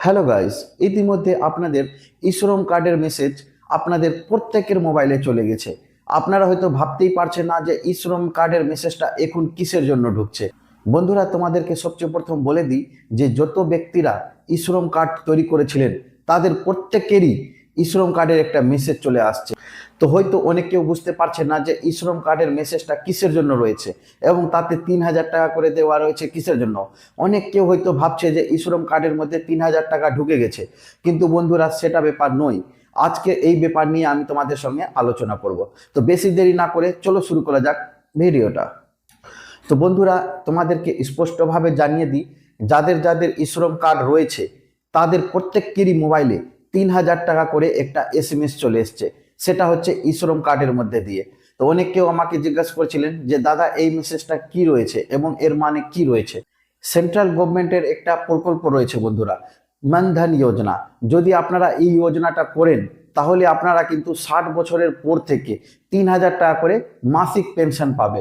Hello guys ইতিমধ্যে আপনাদের ইশ্রম কার্ডের মেসেজ আপনাদের প্রত্যেকের মোবাইলে চলে গেছে। আপনারা হয়তো ভাবতেই পারছেন না যে ইশ্রম কার্ডের মেসেজটা এখন কিসের জন্য ঢুকছে। বন্ধুরা, তোমাদেরকে সবচেয়ে প্রথম বলে দিই যে যত ব্যক্তিরা ইশ্রম কার্ড তৈরি করেছিলেন, তাদের প্রত্যেকেরই ইশ্রম কার্ডের একটা মেসেজ চলে আসছে। তো হয়তো অনেক কেউ বুঝতে পারছে না যে ইশ্রম কার্ডের মেসেজটা কিসের জন্য রয়েছে এবং তাতে তিন হাজার টাকা করে দেওয়া রয়েছে কিসের জন্য? অনেক কেউ হয়তো ভাবছে যে ইশ্রম কার্ডের মধ্যে তিন হাজার টাকা ঢুকে গেছে। কিন্তু বন্ধুরা, সেটা ব্যাপার নয়। আজকে এই ব্যাপার নিয়ে আমি তোমাদের সঙ্গে আলোচনা করব। তো বেশি দেরি না করে চলো শুরু করা যাক ভিডিওটা। তো বন্ধুরা, তোমাদেরকে স্পষ্টভাবে জানিয়ে দিই, যাদের যাদের ইশ্রম কার্ড রয়েছে, তাদের প্রত্যেকেরই মোবাইলে তিন হাজার টাকা করে একটা এস এম এস চলে এসছে। সেটা হচ্ছে ইশ্রম কার্ডের মধ্যে দিয়ে। তো অনেক কেউ আমাকে জিজ্ঞাসা করছিলেন যে, দাদা, এই মেসেজটা কি রয়েছে এবং এর মানে কি রয়েছে? সেন্ট্রাল গভর্নমেন্টের একটা প্রকল্প রয়েছে বন্ধুরা মানধন যোজনা। যদি আপনারা এই যোজনাটা করেন, তাহলে আপনারা কিন্তু ষাট বছরের পর থেকে তিন হাজার টাকা করে মাসিক পেনশন পাবে।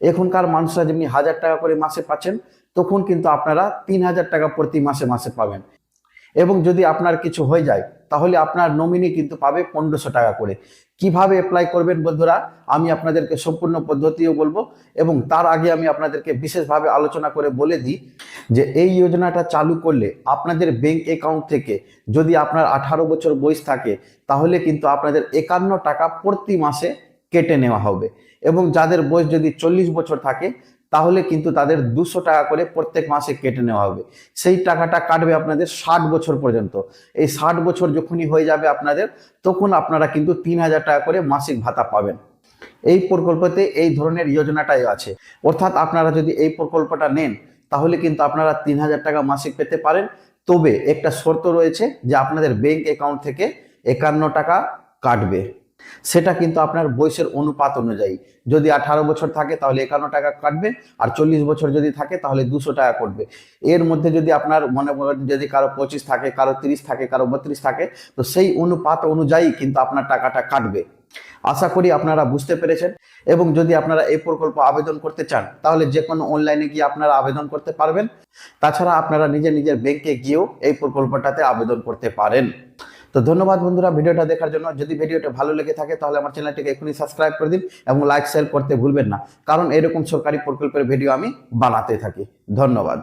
এখনকার মানুষরা যেমনি হাজার টাকা করে মাসে পাচ্ছেন, তখন কিন্তু আপনারা তিন হাজার টাকা প্রতি মাসে মাসে পাবেন। এবং যদি আপনার কিছু হয়ে যায়, তাহলে আপনার নমিনি কিন্তু পাবে পনেরোশো টাকা করে। কীভাবে অ্যাপ্লাই করবেন বন্ধুরা, আমি আপনাদেরকে সম্পূর্ণ পদ্ধতিও বলব এবং তার আগে আমি আপনাদেরকে বিশেষভাবে আলোচনা করে বলে দিই যে এই যোজনাটা চালু করলে আপনাদের ব্যাংক অ্যাকাউন্ট থেকে যদি আপনার আঠারো বছর বয়স থাকে, তাহলে কিন্তু আপনাদের একান্ন টাকা প্রতি মাসে কেটে নেওয়া হবে। এবং যাদের বয়স যদি চল্লিশ বছর থাকে তাহলে কিন্তু তাদের দুশো টাকা করে প্রত্যেক মাসে কেটে নেওয়া হবে। সেই টাকাটা কাটবে আপনাদের ষাট বছর পর্যন্ত। এই ষাট বছর যখনই হয়ে যাবে আপনাদের, তখন আপনারা কিন্তু তিন হাজার টাকা করে মাসিক ভাতা পাবেন। এই প্রকল্পতে এই ধরনের যোজনাটাই আছে। অর্থাৎ আপনারা যদি এই প্রকল্পটা নেন, তাহলে কিন্তু আপনারা তিন হাজার টাকা মাসিক পেতে পারেন। তবে একটা শর্ত রয়েছে যে আপনাদের ব্যাংক অ্যাকাউন্ট থেকে একান্ন টাকা কাটবে। সেটা কিন্তু আপনার বয়সের অনুপাত অনুযায়ী। যদি আঠারো বছর থাকে তাহলে একান্ন টাকা কাটবে, আর চল্লিশ বছর যদি থাকে তাহলে দুশো টাকা কাটবে এর মধ্যে যদি আপনার মনে যদি কারও পঁচিশ থাকে, কারও তিরিশ থাকে, কারও বত্রিশ থাকে, তো সেই অনুপাত অনুযায়ী কিন্তু আপনার টাকাটা কাটবে। আশা করি আপনারা বুঝতে পেরেছেন। এবং যদি আপনারা এই প্রকল্প আবেদন করতে চান, তাহলে যে কোনো অনলাইনে গিয়ে আপনারা আবেদন করতে পারবেন। তাছাড়া আপনারা নিজের নিজের ব্যাংকে গিয়েও এই প্রকল্পটাতে আবেদন করতে পারেন। তো ধন্যবাদ বন্ধুরা ভিডিওটা দেখার জন্য। যদি ভিডিওটা ভালো লেগে থাকে তাহলে আমার চ্যানেলটিকে এখনই সাবস্ক্রাইব করে দিন এবং লাইক শেয়ার করতে ভুলবেন না। কারণ এরকম সরকারি প্রকল্পের ভিডিও আমি বানাতে থাকি। ধন্যবাদ।